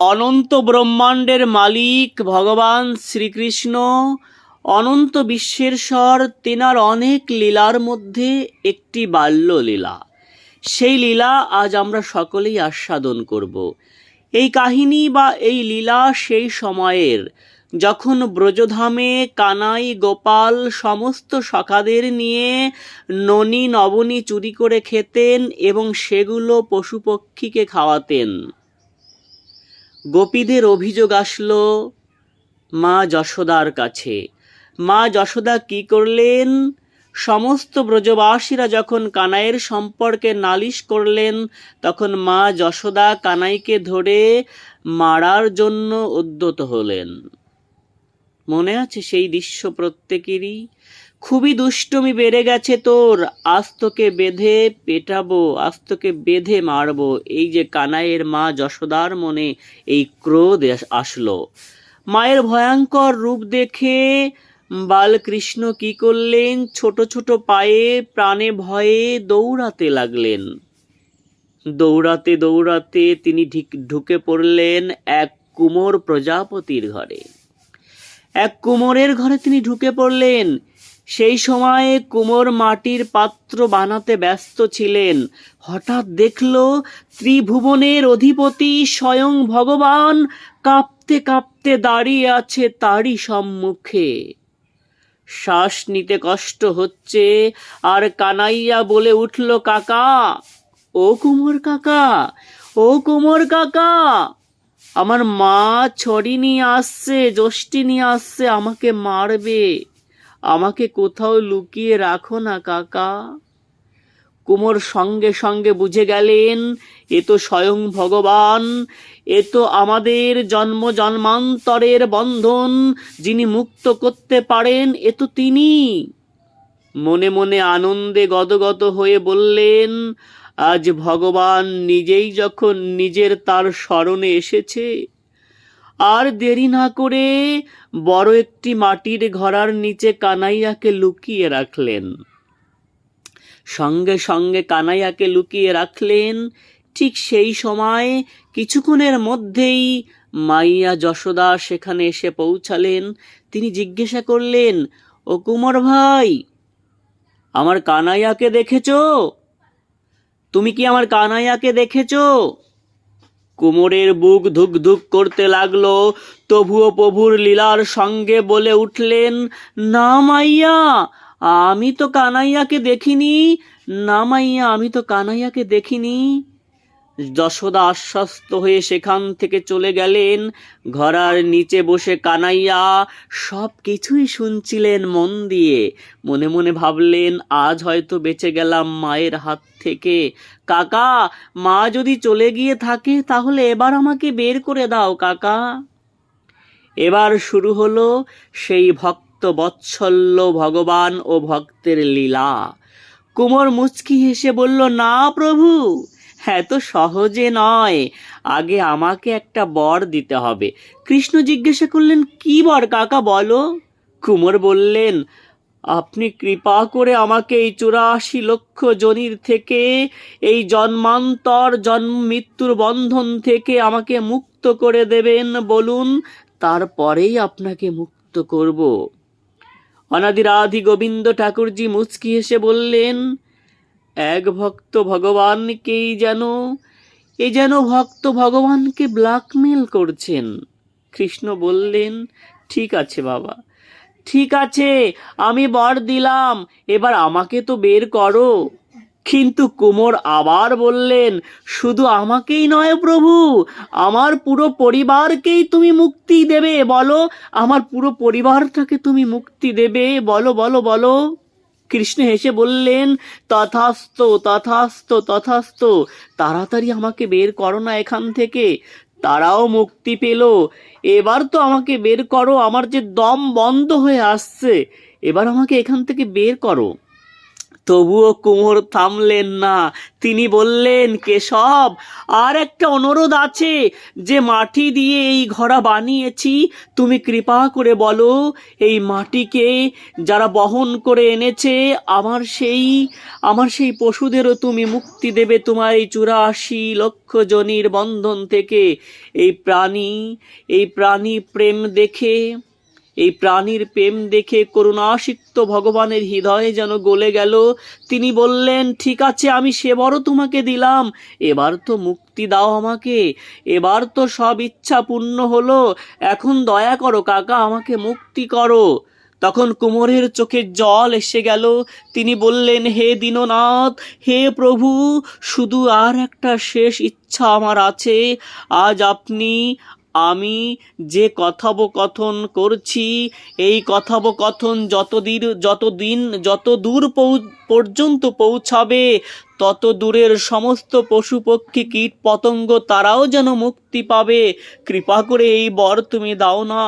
অনন্ত ব্রহ্মাণ্ডের মালিক ভগবান শ্রীকৃষ্ণ, অনন্ত বিশ্বের স্বর তেনার অনেক লীলার মধ্যে একটি বাল্যলীলা। সেই লীলা আজ আমরা সকলেই আস্বাদন করব। এই কাহিনী বা এই লীলা সেই সময়ের, যখন ব্রজধামে কানাই, গোপাল সমস্ত সখাদের নিয়ে ননি, নবনী চুরি করে খেতেন এবং সেগুলো পশুপক্ষীকে খাওয়াতেন। গোপীদের অভিযোগ আসলো, মা যশোদার কাছে। মা যশোদা কি করলেন? সমস্ত ব্রজবাসীরা যখন কানাইয়ের সম্পর্কে নালিশ করলেন, তখন মা যশোদা কানাইকে ধরে মারার জন্য উদ্যত হলেন। মনে আছে সেই দৃশ্য প্রত্যেকেরই? খুবই দুষ্টমি বেড়ে গেছে তোর। আজ তোকে বেঁধে পেটাবো, আজ তোকে বেঁধে মারবো। এই যে কানাইয়ের মা যশোদার মনে এই ক্রোধ আসলো। মায়ের ভয়ঙ্কর রূপ দেখে বালকৃষ্ণ কি করলেন? ছোট ছোট পায়ে, প্রাণে ভয়ে দৌড়াতে লাগলেন। দৌড়াতে দৌড়াতে তিনি ঢুকে পড়লেন এক কুমোর প্রজাপতির ঘরে। এক কুমোরের ঘরে তিনি ঢুকে পড়লেন। সেই সময়ে কুমোর মাটির পাত্র বানাতে ব্যস্ত ছিলেন। হঠাৎ দেখল ত্রিভুবনের অধিপতি স্বয়ং ভগবান কাঁপতে কাঁপতে দাঁড়িয়ে আছে তারই সম্মুখে। শ্বাস নিতে কষ্ট হচ্ছে, আর কানাইয়া বলে উঠল, কাকা, ও কুমোর কাকা, ও কুমোর কাকা, আমার মা ছড়ি নিয়ে আসছে, যষ্টি নিয়ে আসছে, আমাকে মারবে। আমাকে কোথাও লুকিয়ে রাখো না, কাকা। কুমোর সঙ্গে সঙ্গে বুঝে গেলেন, এ তো স্বয়ং ভগবান, এ তো আমাদের জন্ম জন্মান্তরের বন্ধন, যিনি মুক্ত করতে পারেন, এ তো তিনি। মনে মনে আনন্দে গদগদ হয়ে বললেন, আজ ভগবান নিজেই যখন নিজের তার স্মরণে এসেছে আর দেরি না করে বড় একটি মাটির ঘরার নিচে কানাইয়াকে লুকিয়ে রাখলেন। সঙ্গে সঙ্গে কানাইয়াকে লুকিয়ে রাখলেন। ঠিক সেই সময় কিছুক্ষণের মধ্যেই মাইয়া যশোদা সেখানে এসে পৌঁছালেন। তিনি জিজ্ঞাসা করলেন, ও কুমার ভাই, আমার কানাইয়াকে দেখেছ? তুমি কি আমার কানাইয়াকে দেখেছ? কুমোরের বুক ধুক ধুক করতে লাগল। তবুও প্রভুর লীলার সঙ্গে বলে উঠলেন, না মাইয়া, আমি তো কানাইয়াকে দেখিনি, না মাইয়া, আমি তো কানাইয়াকে দেখিনি। যশোদা আশ্বস্ত হয়ে সেখান থেকে চলে গেলেন। ঘরার নিচে বসে কানাইয়া সব কিছুই শুনছিলেন মন দিয়ে। মনে মনে ভাবলেন, আজ হয়তো বেঁচে গেলাম মায়ের হাত থেকে। কাকা, মা যদি চলে গিয়ে থাকে, তাহলে এবার আমাকে বের করে দাও, কাকা। এবার শুরু হলো সেই ভক্ত বৎসল্য ভগবান ও ভক্তের লীলা। কুমোর মুচকি হেসে বলল, না প্রভু এত সহজে নয়। আগে আমাকে একটা বর দিতে হবে। কৃষ্ণ জিজ্ঞাসা করলেন, কি বর কাকা, বলো? কুমোর বললেন, আপনি কৃপা করে আমাকে এই চুরাশি লক্ষ জনির থেকে, এই জন্মান্তর জন্ম মৃত্যুর বন্ধন থেকে আমাকে মুক্ত করে দেবেন, বলুন, তারপরেই আপনাকে মুক্ত করব। অনাদিরাধি গোবিন্দ ঠাকুরজি মুচকি হেসে বললেন এক ভক্ত ভগবানকেই যেন, এ যেন ভক্ত ভগবানকে ব্ল্যাকমেল করছেন। কৃষ্ণ বললেন, ঠিক আছে বাবা, ঠিক আছে, আমি বর দিলাম, এবার আমাকে তো বের করো। কিন্তু কুমোর আবার বললেন, শুধু আমাকেই নয় প্রভু, আমার পুরো পরিবারকেই তুমি মুক্তি দেবে, বলো, আমার পুরো পরিবারটাকে তুমি মুক্তি দেবে, বলো বলো বলো। কৃষ্ণ হেসে বললেন, তথাস্ত তথাস্ত তথাস্ত, তাড়াতাড়ি আমাকে বের করো না এখান থেকে। তারাও মুক্তি পেল। এবার তো আমাকে বের করো, আমার যে দম বন্ধ হয়ে আসছে। এবার আমাকে এখান থেকে বের করো। তবুও কুমোর থামলেন না। তিনি বললেন, কেশব, আর একটা অনুরোধ আছে। যে মাটি দিয়ে এই ঘোড়া বানিয়েছি, তুমি কৃপা করে বলো, এই মাটিকে যারা বহন করে এনেছে, আমার সেই আমার সেই পশুদেরও তুমি মুক্তি দেবে তোমার এই চুরাশি লক্ষ জনির বন্ধন থেকে। এই প্রাণী এই প্রাণী প্রেম দেখে এই প্রাণীর প্রেম দেখে করুণাসিক্ত ভগবানের হৃদয়ে যেন গলে গেল। তিনি বললেন, ঠিক আছে, আমি সেবারও তোমাকে দিলাম। এবার তো মুক্তি দাও আমাকে। এবার তো সব ইচ্ছা পূর্ণ হলো। এখন দয়া করো কাকা, আমাকে মুক্তি করো। তখন কুমোরের চোখে জল এসে গেল। তিনি বললেন, হে দীননাথ, হে প্রভু, শুধু আর একটা শেষ ইচ্ছা আমার আছে। আজ আপনি আমি যে কথোপকথন করছি, এই কথোপকথন যতদিন যতদিন যত দূর পর্যন্ত পৌঁছাবে তত দূরের সমস্ত পশু পক্ষী কীট পতঙ্গ তারাও যেন মুক্তি পাবে। কৃপা করে এই বর তুমি দাও না।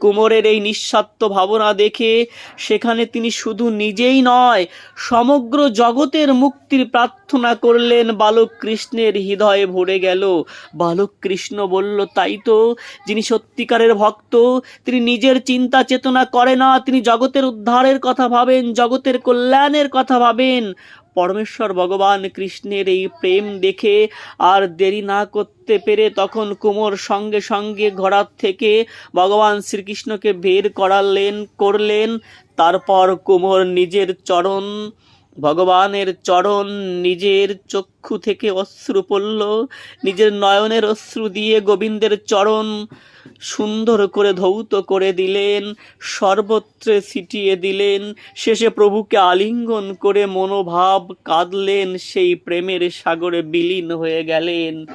কুমোরের এই নিঃস্বার্থ ভাবনা দেখে সেখানে তিনি শুধু নিজেই নয়, সমগ্র জগতের মুক্তির প্রার্থনা করলেন বালক কৃষ্ণের হৃদয়ে ভরে গেল। বালক কৃষ্ণ বলল, তাই তো, যিনি সত্যিকারের ভক্ত, তিনি নিজের চিন্তা চেতনা করে না, তিনি জগতের উদ্ধারের কথা ভাবেন, জগতের কল্যাণের কথা ভাবেন। পরমেশ্বর ভগবান কৃষ্ণের এই প্রেম দেখে আর দেরি না করতে পেরে তখন কুমোর সঙ্গে সঙ্গে ঘোড়ার থেকে ভগবান শ্রীকৃষ্ণকে বের করালেন, করলেন। তারপর কুমোর নিজের চরণ ভগবানের চরণ নিজের চক্ষু থেকে অশ্রু পড়ল। নিজের নয়নের অশ্রু দিয়ে গোবিন্দের চরণ সুন্দর করে ধৌত করে দিলেন, সর্বত্রে ছিটিয়ে দিলেন। শেষে প্রভুকে আলিঙ্গন করে মনোভাব কাঁদলেন, সেই প্রেমের সাগরে বিলীন হয়ে গেলেন।